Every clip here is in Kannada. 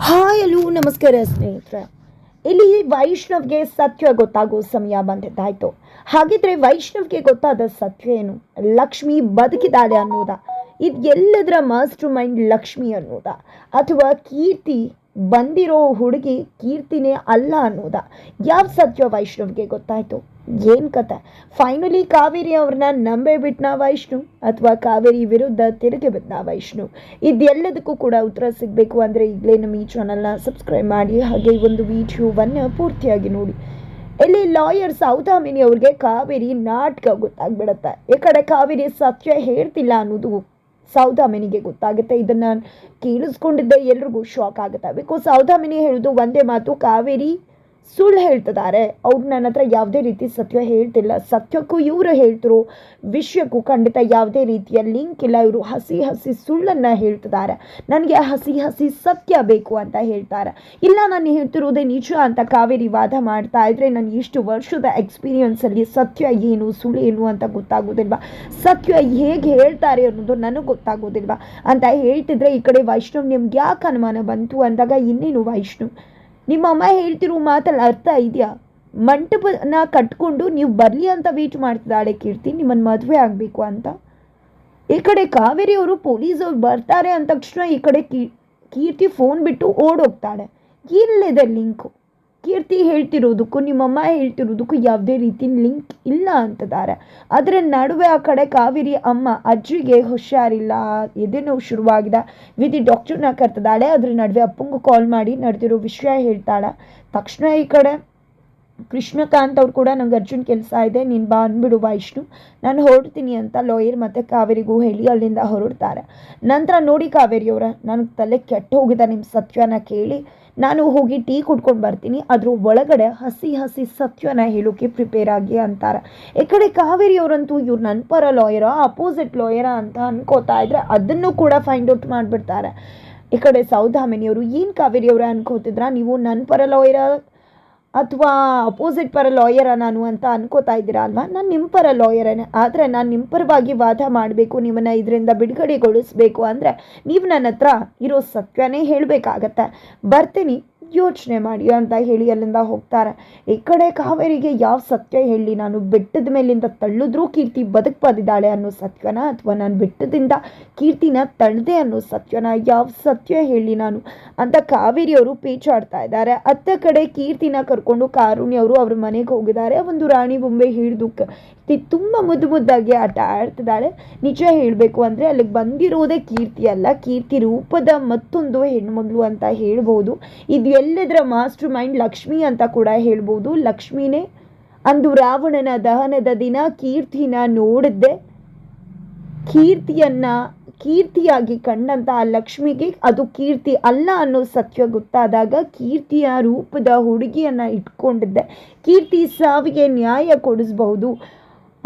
ಹಾಯ್ ಹಲೋ ನಮಸ್ಕಾರ ಸ್ನೇಹಿತರೆ. ಇಲ್ಲಿ ವೈಷ್ಣವ್ಗೆ ಸತ್ಯ ಗೊತ್ತಾಗೋ ಸಮಯ ಬಂದಿದ್ದಾಯ್ತು. ಹಾಗಿದ್ರೆ ವೈಷ್ಣವ್ಗೆ ಗೊತ್ತಾದ ಸತ್ಯ ಏನು? ಲಕ್ಷ್ಮಿ ಬದುಕಿದ್ದಾಳೆ ಅನ್ನೋದ. ಇದು ಎಲ್ಲದರ ಮಾಸ್ಟರ್ ಮೈಂಡ್ ಲಕ್ಷ್ಮಿ ಅನ್ನೋದಾ. ಅಥವಾ ಕೀರ್ತಿ ಬಂದಿರೋ ಹುಡುಗಿ ಕೀರ್ತಿನೇ ಅಲ್ಲ ಅನ್ನೋದ. ಯಾವ ಸತ್ಯ ವೈಷ್ಣವ್ಗೆ ಗೊತ್ತಾಯ್ತು? ಏನು ಕತೆ? ಫೈನಲಿ ಕಾವೇರಿ ಅವ್ರನ್ನ ನಂಬೇ ಬಿಟ್ನ ವೈಷ್ಣು ಅಥವಾ ಕಾವೇರಿ ವಿರುದ್ಧ ತಿರುಗಿ ಬಿದ್ದ ವೈಷ್ಣು. ಇದೆಲ್ಲದಕ್ಕೂ ಕೂಡ ಉತ್ತರ ಸಿಗಬೇಕು ಅಂದರೆ ಈಗಲೇ ನಮ್ಮ ಈ ಚಾನಲ್ನ ಸಬ್ಸ್ಕ್ರೈಬ್ ಮಾಡಿ, ಹಾಗೆ ಒಂದು ವಿಡಿಯೋವನ್ನು ಪೂರ್ತಿಯಾಗಿ ನೋಡಿ. ಇಲ್ಲಿ ಲಾಯರ್ ಸೌದಾಮಿನಿ ಅವ್ರಿಗೆ ಕಾವೇರಿ ನಾಟಕ ಗೊತ್ತಾಗ್ಬಿಡತ್ತೆ. ಈ ಕಡೆ ಕಾವೇರಿ ಸತ್ಯ ಹೇಳ್ತಿಲ್ಲ ಅನ್ನೋದು ಸೌದಾಮಿನಿಗೆ ಗೊತ್ತಾಗುತ್ತೆ. ಇದನ್ನ ಕೇಳಿಸ್ಕೊಂಡಿದ್ದೆ ಎಲ್ರಿಗೂ ಶಾಕ್ ಆಗುತ್ತೆ. ಬಿಕಾಸ್ ಸೌದಾಮಿನಿ ಹೇಳೋದು ಒಂದೇ ಮಾತು, ಕಾವೇರಿ ಸುಳ್ಳು ಹೇಳ್ತಿದ್ದಾರೆ. ಅವ್ರು ನನ್ನ ಹತ್ರ ಯಾವುದೇ ರೀತಿ ಸತ್ಯ ಹೇಳ್ತಿಲ್ಲ. ಸತ್ಯಕ್ಕೂ ಇವರು ಹೇಳ್ತಿರೋ ವಿಷಯಕ್ಕೂ ಖಂಡಿತ ಯಾವುದೇ ರೀತಿಯ ಲಿಂಕ್ ಇಲ್ಲ. ಇವರು ಹಸಿ ಹಸಿ ಸುಳ್ಳನ್ನು ಹೇಳ್ತಿದ್ದಾರೆ. ನನಗೆ ಹಸಿ ಹಸಿ ಸತ್ಯ ಬೇಕು ಅಂತ ಹೇಳ್ತಾರೆ. ಇಲ್ಲ, ನಾನು ಹೇಳ್ತಿರೋದೇ ನಿಜ ಅಂತ ಕಾವೇರಿ ವಾದ ಮಾಡ್ತಾ ಇದ್ರೆ ನನ್ನ ಇಷ್ಟು ವರ್ಷದ ಎಕ್ಸ್ಪೀರಿಯನ್ಸಲ್ಲಿ ಸತ್ಯ ಏನು, ಸುಳ್ಳು ಏನು ಅಂತ ಗೊತ್ತಾಗೋದಿಲ್ವಾ? ಸತ್ಯ ಹೇಗೆ ಹೇಳ್ತಾರೆ ಅನ್ನೋದು ನನಗೆ ಗೊತ್ತಾಗೋದಿಲ್ವಾ? ಅಂತ ಹೇಳ್ತಿದ್ರೆ ಈ ಕಡೆ ವೈಷ್ಣವ್ ನಿಮ್ಗೆ ಯಾಕೆ ಅನುಮಾನ ಬಂತು ಅಂದಾಗ ಇನ್ನೇನು ವೈಷ್ಣವ್? ನಿಮ್ಮ ಅಮ್ಮ ಹೇಳ್ತಿರೋ ಮಾತಲ್ಲಿ ಅರ್ಥ ಇದೆಯಾ? ಮಂಟಪನ ಕಟ್ಕೊಂಡು ನೀವು ಬರಲಿ ಅಂತ ವೇಟ್ ಮಾಡ್ತಿದ್ದಾಳೆ ಕೀರ್ತಿ ನಿಮ್ಮನ್ನು ಮದುವೆ ಆಗಬೇಕು ಅಂತ. ಈ ಕಡೆ ಕಾವೇರಿ ಅವರು ಪೊಲೀಸ್ ಅವ್ರು ಬರ್ತಾರೆ ಅಂದ ತಕ್ಷಣ ಈ ಕಡೆ ಕೀರ್ತಿ ಫೋನ್ ಬಿಟ್ಟು ಓಡೋಗ್ತಾಳೆ ಇಲ್ಲಿದೆ ಲಿಂಕು ಕೀರ್ತಿ ಹೇಳ್ತಿರೋದಕ್ಕೂ ನಿಮ್ಮಮ್ಮ ಹೇಳ್ತಿರೋದಕ್ಕೂ ಯಾವುದೇ ರೀತಿ ಲಿಂಕ್ ಇಲ್ಲ ಅಂತಿದ್ದಾರೆ ಅದರ ನಡುವೆ ಆ ಕಡೆ ಕಾವೇರಿ ಅಮ್ಮ ಅಜ್ಜಿಗೆ ಹುಷಾರಿಲ್ಲ, ಎದೆ ನೋವು ಶುರುವಾಗಿದೆ. ವಿಧಿ ಡಾಕ್ಟರ್ನ ಕರ್ತದಾಳೆ ಅದ್ರ ನಡುವೆ ಅಪ್ಪಂಗೂ ಕಾಲ್ ಮಾಡಿ ನಡೆದಿರೋ ವಿಷಯ ಹೇಳ್ತಾಳೆ. ತಕ್ಷಣ ಈ ಕಡೆ ಕೃಷ್ಣಕಾಂತ್ ಅವ್ರು ಕೂಡ, ನಂಗೆ ಅರ್ಜುನ್ ಕೆಲಸ ಇದೆ, ನೀನು ಬಾ ಅಂದ್ಬಿಡು ವೈಷ್ಣು. ನಾನು ಹೊರಡ್ತೀನಿ ಅಂತ ಲಾಯರ್ ಮತ್ತು ಕಾವೇರಿಗೂ ಹೇಳಿ ಅಲ್ಲಿಂದ ಹೊರಡ್ತಾರೆ. ನಂತರ ನೋಡಿ ಕಾವೇರಿಯವರ ನನಗೆ ತಲೆ ಕೆಟ್ಟು ಹೋಗಿದೆ ನಿಮ್ಮ ಸತ್ಯನ ಕೇಳಿ. ನಾನು ಹೋಗಿ ಟೀ ಕುಡ್ಕೊಂಡು ಬರ್ತೀನಿ, ಅದ್ರ ಒಳಗಡೆ ಹಸಿ ಹಸಿ ಸತ್ಯನ ಹೇಳೋಕೆ ಪ್ರಿಪೇರ್ ಆಗಿ ಅಂತಾರೆ. ಈ ಕಡೆ ಕಾವೇರಿಯವರಂತೂ ಇವ್ರು ನನ್ನ ಪರ ಲಾಯರ ಅಪೋಸಿಟ್ ಲಾಯರ ಅಂತ ಅನ್ಕೋತಾ ಇದ್ರೆ ಅದನ್ನು ಕೂಡ ಫೈಂಡ್ ಔಟ್ ಮಾಡಿಬಿಡ್ತಾರೆ. ಈ ಕಡೆ ಸೌದಾಮಿನಿಯವರು ಏನು ಕಾವೇರಿಯವರ ಅನ್ಕೋತಿದ್ರ, ನೀವು ನನ್ನ ಪರ ಲಾಯರ ಅಥವಾ ಅಪೋಸಿಟ್ ಪರ ಲಾಯರ ನಾನು ಅಂತ ಅನ್ಕೋತಾ ಇದ್ದೀರಾ ಅಲ್ವಾ? ನಾನು ನಿಮ್ಮ ಪರ ಲಾಯರನೇ ಆದರೆ ನಾನು ನಿಮ್ಮ ಪರವಾಗಿ ವಾದ ಮಾಡಬೇಕು, ನಿಮ್ಮನ್ನು ಇದರಿಂದ ಬಿಡುಗಡೆಗೊಳಿಸ್ಬೇಕು ಅಂದರೆ ನೀವು ನನ್ನ ಹತ್ರ ಇರೋ ಸತ್ಯನೇ ಹೇಳಬೇಕಾಗತ್ತೆ. ಬರ್ತೀನಿ. ಯೋಚನೆ ಮಾಡಿ ಅಂತ ಹೇಳಿ ಅಲ್ಲಿಂದ ಹೋಗ್ತಾರೆ. ಈ ಕಡೆ ಕಾವೇರಿಗೆ ಯಾವ ಸತ್ಯ ಹೇಳಿ ನಾನು ಬೆಟ್ಟದ ಮೇಲಿಂದ ತಳ್ಳಿದ್ರೂ ಕೀರ್ತಿ ಬದುಕ್ಬದಿದ್ದಾಳೆ ಅನ್ನೋ ಸತ್ಯನ ಅಥವಾ ನಾನು ಬೆಟ್ಟದಿಂದ ಕೀರ್ತಿನ ತಳ್ಳದೆ ಅನ್ನೋ ಸತ್ಯನ ಯಾವ ಸತ್ಯ ಹೇಳಿ ನಾನು? ಅಂತ ಕಾವೇರಿಯವರು ಪೇಚಾಡ್ತಾ ಇದ್ದಾರೆ. ಅತ್ತ ಕಡೆ ಕೀರ್ತಿನ ಕರ್ಕೊಂಡು ಕಾರುಣ್ಯವರು ಅವ್ರ ಮನೆಗೆ ಹೋಗಿದ್ದಾರೆ. ಒಂದು ರಾಣಿ ಬೊಂಬೆ ಹಿಡಿದು ತುಂಬ ಮುದ್ದು ಮುದ್ದಾಗಿ ಆಟ ಆಡ್ತಿದ್ದಾಳೆ. ನಿಜ ಹೇಳಬೇಕು ಅಂದರೆ ಅಲ್ಲಿಗೆ ಬಂದಿರೋದೇ ಕೀರ್ತಿ ಅಲ್ಲ. ಕೀರ್ತಿ ರೂಪದ ಮತ್ತೊಂದು ಹೆಣ್ಮಗಳು ಅಂತ ಹೇಳ್ಬೋದು. ಇದು ಎಲ್ಲದರ ಮಾಸ್ಟರ್ ಮೈಂಡ್ ಲಕ್ಷ್ಮಿ ಅಂತ ಕೂಡ ಹೇಳ್ಬೋದು. ಲಕ್ಷ್ಮಿನೇ ಅಂದು ರಾವಣನ ದಹನದ ದಿನ ಕೀರ್ತಿನ ನೋಡಿದ್ದೆ. ಕೀರ್ತಿಯನ್ನ, ಕೀರ್ತಿಯಾಗಿ ಕಂಡಂತ ಆ ಲಕ್ಷ್ಮಿಗೆ ಅದು ಕೀರ್ತಿ ಅಲ್ಲ ಅನ್ನೋ ಸತ್ಯ ಗೊತ್ತಾದಾಗ ಕೀರ್ತಿಯ ರೂಪದ ಹುಡುಗಿಯನ್ನ ಇಟ್ಕೊಂಡಿದ್ದೆ. ಕೀರ್ತಿ ಸಾವಿಗೆ ನ್ಯಾಯ ಕೊಡಿಸ್ಬಹುದು.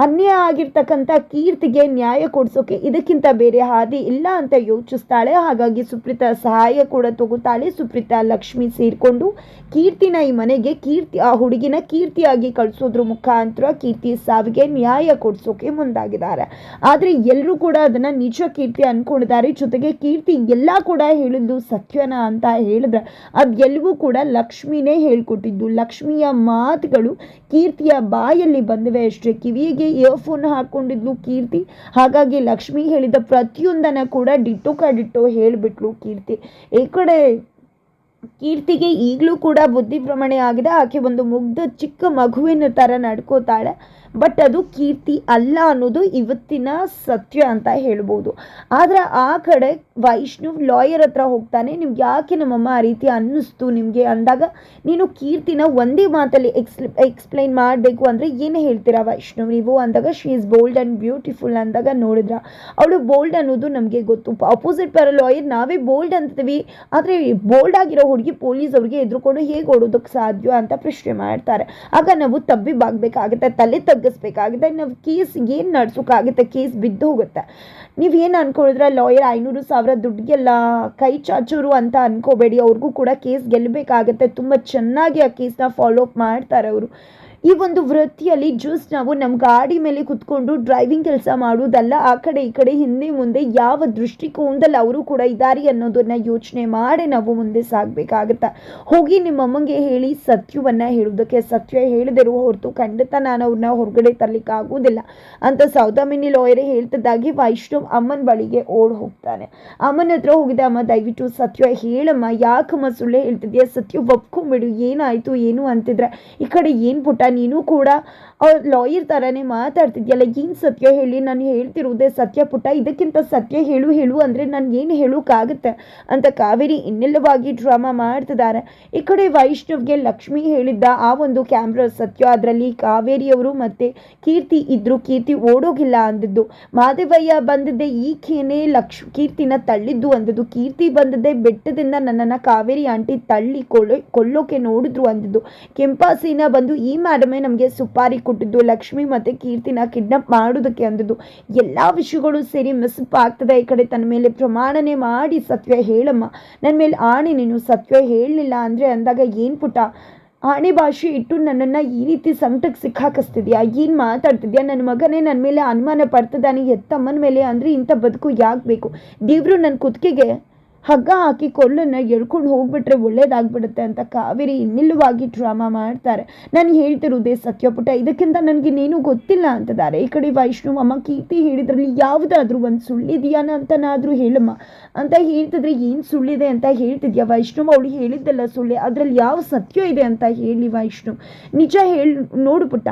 ಅನ್ಯಾಯ ಆಗಿರ್ತಕ್ಕಂಥ ಕೀರ್ತಿಗೆ ನ್ಯಾಯ ಕೊಡಿಸೋಕೆ ಇದಕ್ಕಿಂತ ಬೇರೆ ಹಾದಿ ಇಲ್ಲ ಅಂತ ಯೋಚಿಸ್ತಾಳೆ. ಹಾಗಾಗಿ ಸುಪ್ರೀತಾ ಸಹಾಯ ಕೂಡ ತಗೋತಾಳೆ. ಸುಪ್ರೀತಾ, ಲಕ್ಷ್ಮಿ ಸೇರಿಕೊಂಡು ಕೀರ್ತಿನ ಈ ಮನೆಗೆ ಕೀರ್ತಿ, ಆ ಹುಡುಗಿನ ಕೀರ್ತಿಯಾಗಿ ಕಳಿಸೋದ್ರ ಮುಖಾಂತರ ಕೀರ್ತಿ ಸಾವಿಗೆ ನ್ಯಾಯ ಕೊಡಿಸೋಕೆ ಮುಂದಾಗಿದ್ದಾರೆ. ಆದರೆ ಎಲ್ಲರೂ ಕೂಡ ಅದನ್ನು ನಿಜ ಕೀರ್ತಿ ಅಂದ್ಕೊಂಡಿದ್ದಾರೆ ಜೊತೆಗೆ ಕೀರ್ತಿ ಎಲ್ಲ ಕೂಡ ಹೇಳಿದ್ದು ಸತ್ಯನ ಅಂತ ಹೇಳಿದ್ರೆ ಅದೆಲ್ಲವೂ ಕೂಡ ಲಕ್ಷ್ಮಿನೇ ಹೇಳ್ಕೊಟ್ಟಿದ್ದು. ಲಕ್ಷ್ಮಿಯ ಮಾತುಗಳು ಕೀರ್ತಿಯ ಬಾಯಲ್ಲಿ ಬಂದಿವೆ. ಅಷ್ಟೇ ಕಿವಿಗೆ ಇಯರ್ಫೋನ್ ಹಾಕೊಂಡಿದ್ಲು ಕೀರ್ತಿ. ಹಾಗಾಗಿ ಲಕ್ಷ್ಮಿ ಹೇಳಿದ ಪ್ರತಿಯೊಂದನ್ನು ಕೂಡ ಡಿಟ್ಟೋ ಕ ಡಿಟ್ಟೋ ಹೇಳಿಬಿಟ್ಲು ಕೀರ್ತಿ. ಈ ಕಡೆ ಕೀರ್ತಿಗೆ ಈಗಲೂ ಕೂಡ ಬುದ್ಧಿ ಭ್ರಮಣೆ ಆಗಿದೆ. ಆಕೆ ಒಂದು ಮುಗ್ಧ ಚಿಕ್ಕ ಮಗುವಿನ ಥರ ನಡ್ಕೋತಾಳೆ. ಬಟ್ ಅದು ಕೀರ್ತಿ ಅಲ್ಲ ಅನ್ನೋದು ಇವತ್ತಿನ ಸತ್ಯ ಅಂತ ಹೇಳ್ಬೋದು. ಆದರೆ ಆ ಕಡೆ ವೈಷ್ಣವ್ ಲಾಯರ್ ಹತ್ರ ಹೋಗ್ತಾನೆ. ನಿಮ್ಗೆ ಯಾಕೆ ನಮ್ಮಮ್ಮ ಆ ರೀತಿ ಅನ್ನಿಸ್ತು ನಿಮಗೆ ಅಂದಾಗ, ನೀನು ಕೀರ್ತಿನ ಒಂದೇ ಮಾತಲ್ಲಿ ಎಕ್ಸ್, ಎಕ್ಸ್ಪ್ಲೈನ್ ಮಾಡಬೇಕು ಅಂದರೆ ಏನು ಹೇಳ್ತೀರಾ ವೈಷ್ಣವ್ ನೀವು? ಅಂದಾಗ she is bold and beautiful ಅಂದಾಗ ನೋಡಿದ್ರ. ಅವಳು ಬೋಲ್ಡ್ ಅನ್ನೋದು ನಮಗೆ ಗೊತ್ತು. ಅಪೋಸಿಟ್ ಪರ ಲಾಯರ್, ನಾವೇ ಬೋಲ್ಡ್ ಅಂತೀವಿ ಆದರೆ ಬೋಲ್ಡ್ ಆಗಿರೋ ಹುಡುಗಿ ಪೊಲೀಸ್ ಅವ್ರಿಗೆ ಎದುರುಕೊಂಡು ಹೇಗೆ ಓಡೋದಕ್ಕೆ ಸಾಧ್ಯ ಅಂತ ಪ್ರಶ್ನೆ ಮಾಡ್ತಾರೆ. ಆಗ ನಾವು ತಬ್ಬಿ ಬಾಗಬೇಕಾಗುತ್ತೆ ತಲೆ ತಗ್ಗಿಸ್ಬೇಕಾಗುತ್ತೆ, ನಾವು ಕೇಸ್ ಏನು ನಡ್ಸೋಕ್ಕಾಗುತ್ತೆ ಕೇಸ್ ಬಿದ್ದು ಹೋಗುತ್ತೆ. ನೀವು ಏನು ಅನ್ಕೊಂಡಿದ್ರೆ ಲಾಯರ್ ಐನೂರು ಸಾವಿರ ದುಡ್ಡಿಗೆಲ್ಲ ಕೈ ಚಾಚೋರು ಅಂತ ಅನ್ಕೋಬೇಡಿ, ಅವ್ರಿಗೂ ಕೂಡ ಕೇಸ್ ಗೆಲ್ಲಬೇಕಾಗತ್ತೆ ತುಂಬ ಚೆನ್ನಾಗಿ ಆ ಕೇಸ್ನ ಫಾಲೋ ಅಪ್ ಮಾಡ್ತಾರೆ ಅವರು. ಈ ಒಂದು ವೃತ್ತಿಯಲ್ಲಿ ಜಸ್ಟ್ ನಾವು ನಮ್ಮ ಗಾಡಿ ಮೇಲೆ ಕುತ್ಕೊಂಡು ಡ್ರೈವಿಂಗ್ ಕೆಲಸ ಮಾಡುವುದಲ್ಲ, ಆ ಕಡೆ ಈ ಕಡೆ ಹಿಂದೆ ಮುಂದೆ ಯಾವ ದೃಷ್ಟಿಕೋನದಲ್ಲಿ ಅವರು ಕೂಡ ಇದ್ದಾರೆ ಅನ್ನೋದನ್ನ ಯೋಚನೆ ಮಾಡಿ ನಾವು ಮುಂದೆ ಸಾಗಬೇಕಾಗತ್ತೆ? ಹೋಗಿ ನಿಮ್ಮ ಅಮ್ಮಂಗೆ ಹೇಳಿ ಸತ್ಯವನ್ನ ಹೇಳುವುದಕ್ಕೆ, ಸತ್ಯ ಹೇಳಿದರು ಹೊರತು ಖಂಡಿತ ನಾನು ಅವ್ರನ್ನ ಹೊರಗಡೆ ತರಲಿಕ್ಕೆ ಆಗುವುದಿಲ್ಲ. ಅಂತ ಸೌದಾಮಿನಿ ಲಾಯರ್ ಹೇಳ್ತಿದ್ದಾಗಿ ವೈಷ್ಣವ್ ಅಮ್ಮನ ಬಳಿಗೆ ಓಡ್ ಹೋಗ್ತಾನೆ. ಅಮ್ಮನ ಹತ್ರ ಹೋಗಿದೆ, ಅಮ್ಮ, ದಯವಿಟ್ಟು ಸತ್ಯ ಹೇಳಮ್ಮ, ಯಾಕಮ್ಮ ಸುಳ್ಳೆ ಹೇಳ್ತಿದ್ಯಾ? ಸತ್ಯ ಒಪ್ಕೊಂಬಿಡು ಏನಾಯ್ತು, ಏನು ಅಂತಿದ್ರೆ? ಈ ಕಡೆ ಏನು ಪುಟ್ಟ ನೀನು ಕೂಡ ಲಾಯರ್ ಥರನೇ ಮಾತಾಡ್ತಿದ್ಯಲ್ಲ, ಏನು ಸತ್ಯ ಹೇಳಿ? ನಾನು ಹೇಳ್ತಿರುವುದೇ ಸತ್ಯ ಪುಟ್ಟ, ಇದಕ್ಕಿಂತ ಸತ್ಯ ಹೇಳು ಹೇಳು ಅಂದರೆ ನಾನು ಏನು ಹೇಳೋಕ್ಕಾಗುತ್ತೆ ಅಂತ ಕಾವೇರಿ ಇನ್ನೆಲ್ಲವಾಗಿ ಡ್ರಾಮಾ ಮಾಡ್ತಿದ್ದಾರೆ ಈ ಕಡೆ ವೈಷ್ಣವ್ಗೆ ಲಕ್ಷ್ಮಿ ಹೇಳಿದ್ದ ಆ ಒಂದು ಕ್ಯಾಮ್ರಾ ಸತ್ಯ, ಅದರಲ್ಲಿ ಕಾವೇರಿಯವರು ಮತ್ತು ಕೀರ್ತಿ ಇದ್ದರು ಕೀರ್ತಿ ಓಡೋಗಿಲ್ಲ ಅಂದಿದ್ದು. ಮಾದೇವಯ್ಯ ಬಂದಿದ್ದೆ ಈಕೇನೇ ಲಕ್ಷ್ ಕೀರ್ತಿನ ತಳ್ಳಿದ್ದು ಅಂದಿದ್ದು. ಕೀರ್ತಿ ಬಂದದ್ದೇ ಬೆಟ್ಟದಿಂದ ನನ್ನನ್ನು ಕಾವೇರಿ ಆಂಟಿ ತಳ್ಳಿ ಕೊಲ್ಲೋ ಕೊಲ್ಲೋಕೆ ನೋಡಿದ್ರು ಅಂದಿದ್ದು. ಕೆಂಪಾಸಿನ ಬಂದು ಈ ಮೇಡಮೇ ನಮಗೆ ಸುಪಾರಿ ಕೊಟ್ಟಿದ್ದು. ಲಕ್ಷ್ಮಿ ಮತ್ತು ಕೀರ್ತಿನ ಕಿಡ್ನಾಪ್ ಮಾಡೋದಕ್ಕೆ ಅಂದದ್ದು. ಎಲ್ಲ ವಿಷಯಗಳು ಸೇರಿ ಮಿಸ್ಪ್ ಆಗ್ತದೆ. ಈ ಕಡೆ ತನ್ನ ಮೇಲೆ ಪ್ರಮಾಣನೆ ಮಾಡಿ ಸತ್ಯ ಹೇಳಮ್ಮ. ನನ್ನ ಮೇಲೆ ಆಣೆ ನೀನು, ಸತ್ಯ ಹೇಳಲಿಲ್ಲ ಅಂದರೆ ಅಂದಾಗ ಏನು ಪುಟ ಆಣೆ ಭಾಷೆ ಇಟ್ಟು ನನ್ನನ್ನು ಈ ರೀತಿ ಸಂಕಟಕ್ಕೆ ಸಿಕ್ಕಾಕಿಸ್ತಿದ್ಯಾ? ಏನು ಮಾತಾಡ್ತಿದ್ಯಾ? ನನ್ನ ಮಗನೇ ನನ್ನ ಮೇಲೆ ಅನುಮಾನ ಪಡ್ತಿದ್ದಾನೆ. ಎತ್ತಮ್ಮನ ಮೇಲೆ ಅಂದರೆ ಇಂಥ ಬದುಕು ಯಾಕೆ ಬೇಕು? ದೇವರು ನನ್ನ ಕುತ್ತಿಗೆಗೆ ಹಗ್ಗ ಹಾಕಿ ಕೊಲ್ಲನ್ನ ಎಳ್ಕೊಂಡು ಹೋಗ್ಬಿಟ್ರೆ ಒಳ್ಳೇದಾಗ್ಬಿಡುತ್ತೆ ಅಂತ ಕಾವೇರಿ ನಿಲ್ಲುವಾಗಿ ಡ್ರಾಮಾ ಮಾಡ್ತಾರೆ. ನಾನು ಹೇಳ್ತಿರೋದೇ ಸತ್ಯಪುಟ, ಇದಕ್ಕಿಂತ ನನಗೆ ನೀನು ಗೊತ್ತಿಲ್ಲ ಅಂತಿದ್ದಾರೆ ಈ ಕಡೆ ವೈಷ್ಣು ಅಮ್ಮ ಕೀರ್ತಿ ಹೇಳಿದ್ರಲ್ಲಿ ಯಾವುದಾದ್ರೂ ಒಂದು ಸುಳ್ಳಿದೆಯಾನ ಅಂತನಾದರೂ ಹೇಳಮ್ಮ. ಅಂತ ಹೇಳ್ತಿದ್ರೆ ಏನು ಸುಳ್ಳಿದೆ ಅಂತ ಹೇಳ್ತಿದ್ಯಾ ವೈಷ್ಣು ಅವಳು ಹೇಳಿದ್ದಲ್ಲ ಸುಳ್ಳಿ. ಅದರಲ್ಲಿ ಯಾವ ಸತ್ಯ ಇದೆ ಅಂತ ಹೇಳಿ ವೈಷ್ಣು ನಿಜ ಹೇಳಿ, ನೋಡು ಪುಟ್ಟ.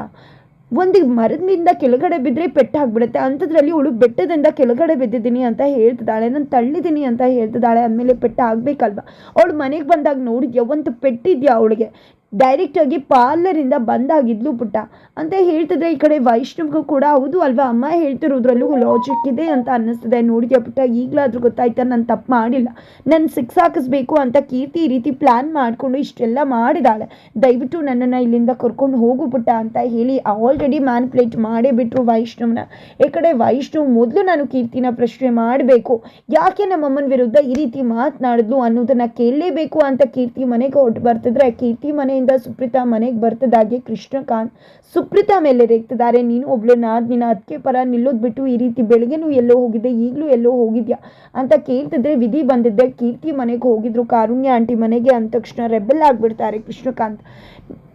ಒಂದು ಮರದಿಂದ ಕೆಳಗಡೆ ಬಿದ್ದರೆ ಪೆಟ್ಟಾಗ್ಬಿಡುತ್ತೆ ಅಂಥದ್ರಲ್ಲಿ ಅವಳು ಬೆಟ್ಟದಿಂದ ಕೆಳಗಡೆ ಬಿದ್ದಿದ್ದೀನಿ ಅಂತ ಹೇಳ್ತಿದ್ದಾಳೆ. ನಾನು ತಳ್ಳಿದ್ದೀನಿ ಅಂತ ಹೇಳ್ತಿದ್ದಾಳೆ ಅಂದಮೇಲೆ ಪೆಟ್ಟ ಆಗಬೇಕಲ್ವ? ಅವಳು ಮನೆಗೆ ಬಂದಾಗ ನೋಡಿದ್ಯಾ? ಒಂದು ಪೆಟ್ಟಿದ್ಯಾ ಅವಳಿಗೆ? ಡೈರೆಕ್ಟಾಗಿ ಪಾರ್ಲರಿಂದ ಬಂದಾಗಿದ್ಲು ಪುಟ್ಟ. ಅಂತ ಹೇಳ್ತಿದ್ರೆ ಈ ಕಡೆ ವೈಷ್ಣವ್ಗೂ ಕೂಡ ಹೌದು ಅಲ್ವಾ? ಅಮ್ಮ ಹೇಳ್ತಿರೋದ್ರಲ್ಲೂ ಲಾಜಿಕ್ ಇದೆ ಅಂತ ಅನ್ನಿಸ್ತದೆ. ನೋಡಿದ್ಯಾ ಪುಟ್ಟ? ಈಗಲಾದ್ರೂ ಗೊತ್ತಾಯ್ತಾ? ನಾನು ತಪ್ಪು ಮಾಡಿಲ್ಲ. ನಾನು ಸಿಕ್ಸ್ ಹಾಕಿಸ್ಬೇಕು ಅಂತ ಕೀರ್ತಿ ಈ ರೀತಿ ಪ್ಲ್ಯಾನ್ ಮಾಡಿಕೊಂಡು ಇಷ್ಟೆಲ್ಲ ಮಾಡಿದಾಳೆ. ದಯವಿಟ್ಟು ನನ್ನನ್ನು ಇಲ್ಲಿಂದ ಕರ್ಕೊಂಡು ಹೋಗು ಪುಟ್ಟ ಅಂತ ಹೇಳಿ ಆಲ್ರೆಡಿ ಮ್ಯಾನ್ಪ್ಲೇಟ್ ಮಾಡೇ ಬಿಟ್ಟರು ವೈಷ್ಣವ್ನ. ಈ ಕಡೆ ವೈಷ್ಣವ್ ಮೊದಲು ನಾನು ಕೀರ್ತಿನ ಪ್ರಶ್ನೆ ಮಾಡಬೇಕು. ಯಾಕೆ ನಮ್ಮಮ್ಮನ ವಿರುದ್ಧ ಈ ರೀತಿ ಮಾತನಾಡಿದ್ಲು ಅನ್ನೋದನ್ನ ಕೇಳಲೇಬೇಕು ಅಂತ ಕೀರ್ತಿ ಮನೆಗೆ ಹೊರಟು ಬರ್ತಿದ್ರೆ. ಕೀರ್ತಿ ಮನೆಯಿಂದ ಸುಪ್ರೀತಾ ಮನೆಗೆ ಬರ್ತದಾಗೆ ಕೃಷ್ಣಕಾಂತ್ ಸುಪ್ರೀತಾ ಮೇಲೆ ರೇಗ್ತಿದ್ದಾರೆ. ನೀನು ಒಬ್ಳು ನಾದ್, ನಿನ್ನ ಅದಕ್ಕೆ ಪರ ನಿಲ್ಲೋದು ಬಿಟ್ಟು ಈ ರೀತಿ ಬೆಳಗ್ಗೆನೂ ಎಲ್ಲೋ ಹೋಗಿದ್ದೆ, ಈಗಲೂ ಎಲ್ಲೋ ಹೋಗಿದ್ಯಾ? ಅಂತ ಕೇಳ್ತಿದ್ರೆ ವಿಧಿ ಬಂದಿದ್ದೆ. ಕೀರ್ತಿ ಮನೆಗೆ ಹೋಗಿದ್ರು. ಕಾರುಣ್ಯ ಆಂಟಿ ಮನೆಗೆ ಅಂದ ತಕ್ಷಣ ರೆಬೆಲ್ ಆಗ್ಬಿಡ್ತಾರೆ ಕೃಷ್ಣಕಾಂತ್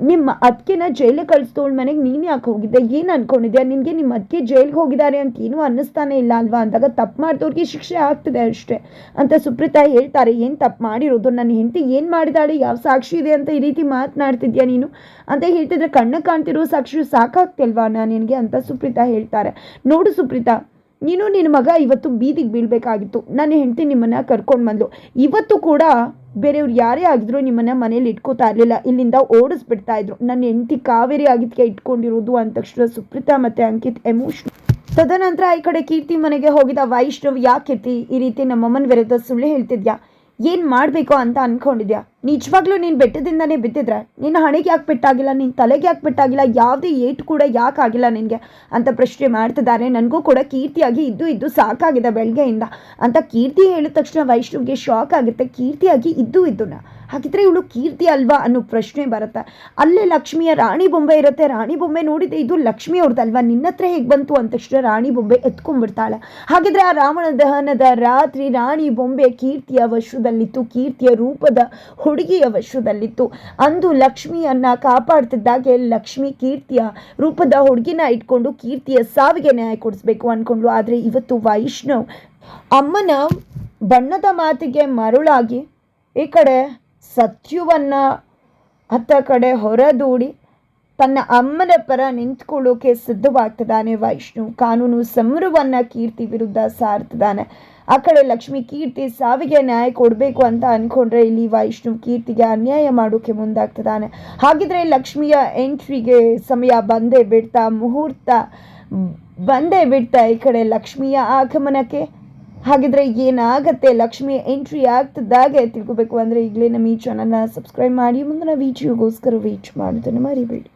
ನಿಮ್ಮ ಅದಕ್ಕೆನ ಜೈಲಿಗೆ ಕಳಿಸ್ತೋಳ್ ಮನೆಗೆ ನೀನು ಯಾಕೆ ಹೋಗಿದ್ದೆ? ಏನು ಅನ್ಕೊಂಡಿದ್ಯಾ? ನಿನಗೆ ನಿಮ್ಮ ಅದಕ್ಕೆ ಜೈಲಿಗೆ ಹೋಗಿದ್ದಾರೆ ಅಂತ ಏನೂ ಅನ್ನಿಸ್ತಾನೆ ಇಲ್ಲ ಅಲ್ವಾ? ಅಂದಾಗ ತಪ್ಪು ಮಾಡಿದವ್ರಿಗೆ ಶಿಕ್ಷೆ ಆಗ್ತದೆ ಅಷ್ಟೇ ಅಂತ ಸುಪ್ರೀತಾ ಹೇಳ್ತಾರೆ. ಏನು ತಪ್ಪು ಮಾಡಿರೋದು? ನನ್ನ ಹೆಂಡತಿ ಏನು ಮಾಡಿದಾಳೆ? ಯಾವ ಸಾಕ್ಷಿ ಇದೆ ಅಂತ ಈ ರೀತಿ ಮಾತನಾಡ್ತಿದ್ಯಾ ನೀನು? ಅಂತ ಹೇಳ್ತಿದ್ರೆ ಕಣ್ಣು ಕಾಣ್ತಿರೋ ಸಾಕ್ಷಿ ಸಾಕಾಗ್ತಿಲ್ವಾ? ನಾನು ನಿನಗೆ ಅಂತ ಸುಪ್ರೀತಾ ಹೇಳ್ತಾರೆ. ನೋಡು ಸುಪ್ರೀತಾ, ನೀನು ನಿನ್ನ ಮಗ ಇವತ್ತು ಬೀದಿಗೆ ಬೀಳಬೇಕಾಗಿತ್ತು. ನನ್ನ ಹೆಂಡತಿ ನಿಮ್ಮನ್ನು ಕರ್ಕೊಂಡು ಬಂದ್ಲು. ಇವತ್ತು ಕೂಡ ಬೇರೆಯವ್ರು ಯಾರೇ ಆಗಿದ್ರು ನಿಮ್ಮನ್ನ ಮನೇಲಿ ಇಟ್ಕೋತಾ ಇರಲಿಲ್ಲ. ಇಲ್ಲಿಂದ ಓಡಿಸ್ಬಿಡ್ತಾ ಇದ್ರು. ನನ್ನ ಹೆಂಡತಿ ಕಾವೇರಿ ಆಗಿದ್ಕೆ ಇಟ್ಕೊಂಡಿರೋದು ಅಂದ ತಕ್ಷಣ ಸುಪ್ರೀತಾ ಮತ್ತು ಅಂಕಿತ್ ಎಮೋಷನ್ ತದನಂತರ ಈ ಕಡೆ ಕೀರ್ತಿ ಮನೆಗೆ ಹೋಗಿದ ವೈಷ್ಣವ್, ಯಾಕೆ ಕೀರ್ತಿ? ಈ ರೀತಿ ನಮ್ಮಮ್ಮನ ವಿರುದ್ಧ ಸುಳ್ಳು ಹೇಳ್ತಿದ್ಯಾ? ಏನು ಮಾಡಬೇಕು ಅಂತ ಅಂದ್ಕೊಂಡಿದ್ಯಾ ನಿಜವಾಗ್ಲೂ ನೀನು ಬೆಟ್ಟದಿಂದನೇ ಬಿದ್ದಿದ್ರೆ ನಿನ್ನ ಹಣೆಗೆ ಯಾಕೆ ಪೆಟ್ಟಾಗಿಲ್ಲ ನಿನ್ನ ತಲೆಗೆ ಯಾಕೆ ಪೆಟ್ಟಾಗಿಲ್ಲ ಯಾವುದೇ ಏಟು ಕೂಡ ಯಾಕೆ ಆಗಿಲ್ಲ ನಿನಗೆ ಅಂತ ಪ್ರಶ್ನೆ ಮಾಡ್ತಿದ್ದಾರೆ. ನನಗೂ ಕೂಡ ಕೀರ್ತಿಯಾಗಿ ಇದ್ದು ಇದ್ದು ಸಾಕಾಗಿದೆ ಬೆಳಗ್ಗೆಯಿಂದ ಅಂತ ಕೀರ್ತಿ ಹೇಳಿದ ತಕ್ಷಣ ವೈಷ್ಣವ್ಗೆ ಶಾಕ್ ಆಗುತ್ತೆ ಕೀರ್ತಿಯಾಗಿ ಇದ್ದು ಇದ್ದುನ. ಹಾಗಿದ್ರೆ ಇವಳು ಕೀರ್ತಿ ಅಲ್ವಾ ಅನ್ನೋ ಪ್ರಶ್ನೆ ಬರುತ್ತೆ. ಅಲ್ಲೇ ಲಕ್ಷ್ಮಿಯ ರಾಣಿ ಬೊಂಬೆ ಇರುತ್ತೆ. ರಾಣಿ ಬೊಂಬೆ ನೋಡಿದೆ ಇದು ಲಕ್ಷ್ಮಿ ಅವ್ರದ್ದಲ್ವಾ ನಿನ್ನ ಹತ್ರ ಹೇಗೆ ಬಂತು ಅಂತ ತಕ್ಷಣ ರಾಣಿ ಬೊಂಬೆ ಎತ್ಕೊಂಡ್ಬಿಡ್ತಾಳೆ. ಹಾಗಿದ್ರೆ ಆ ರಾವಣ ದಹನದ ರಾತ್ರಿ ರಾಣಿ ಬೊಂಬೆ ಕೀರ್ತಿಯ ವಶದಲ್ಲಿತ್ತು. ಕೀರ್ತಿಯ ರೂಪದ ಹುಡುಗಿಯ ವಶದಲ್ಲಿತ್ತು ಅಂದು ಲಕ್ಷ್ಮಿಯನ್ನ ಕಾಪಾಡ್ತಿದ್ದಾಗೆ ಲಕ್ಷ್ಮಿ ಕೀರ್ತಿಯ ರೂಪದ ಹುಡುಗಿನ ಇಟ್ಕೊಂಡು ಕೀರ್ತಿಯ ಸಾವಿಗೆ ನ್ಯಾಯ ಕೊಡಿಸ್ಬೇಕು ಅನ್ಕೊಂಡ್ಲು ಆದ್ರೆ ಇವತ್ತು ವೈಷ್ಣವ್ ಅಮ್ಮನ ಬಣ್ಣದ ಮಾತಿಗೆ ಮರುಳಾಗಿ ಈ ಕಡೆ ಸತ್ಯವನ್ನ ಹತ್ತ ಕಡೆ ಹೊರದೂಡಿ ತನ್ನ ಅಮ್ಮನ ಪರ ನಿಂತ್ಕೊಳ್ಳೋಕೆ ಸಿದ್ಧವಾಗ್ತಿದ್ದಾನೆ ವೈಷ್ಣು ಕಾನೂನು ಸಮರವನ್ನ ಕೀರ್ತಿ ವಿರುದ್ಧ ಸಾರ್ತಿದ್ದಾನೆ. ಆ ಕಡೆ ಲಕ್ಷ್ಮಿ ಕೀರ್ತಿ ಸಾವಿಗೆ ನ್ಯಾಯ ಕೊಡಬೇಕು ಅಂತ ಅಂದ್ಕೊಂಡ್ರೆ ಇಲ್ಲಿ ವೈಷ್ಣು ಕೀರ್ತಿಗೆ ಅನ್ಯಾಯ ಮಾಡೋಕೆ ಮುಂದಾಗ್ತದಾನೆ ಹಾಗಿದ್ರೆ ಲಕ್ಷ್ಮಿಯ ಎಂಟ್ರಿಗೆ ಸಮಯ ಬಂದೇ ಬಿಡ್ತಾ, ಮುಹೂರ್ತ ಬಂದೇ ಬಿಡ್ತಾ ಈ ಕಡೆ ಲಕ್ಷ್ಮಿಯ ಆಗಮನಕ್ಕೆ. ಹಾಗಿದ್ರೆ ಏನಾಗತ್ತೆ? ಲಕ್ಷ್ಮಿ ಎಂಟ್ರಿ ಆಗ್ತದಾಗೆ ತಿಳ್ಕೊಬೇಕು ಅಂದರೆ ಈಗಲೇ ನಮ್ಮ ಈ ಚಾನಲ್ನ ಸಬ್ಸ್ಕ್ರೈಬ್ ಮಾಡಿ, ಮುಂದಿನ ವಿಡಿಯೋಗೋಸ್ಕರ ವೀಚ್ ಮಾಡೋದನ್ನು ಮರಿಬೇಡಿ.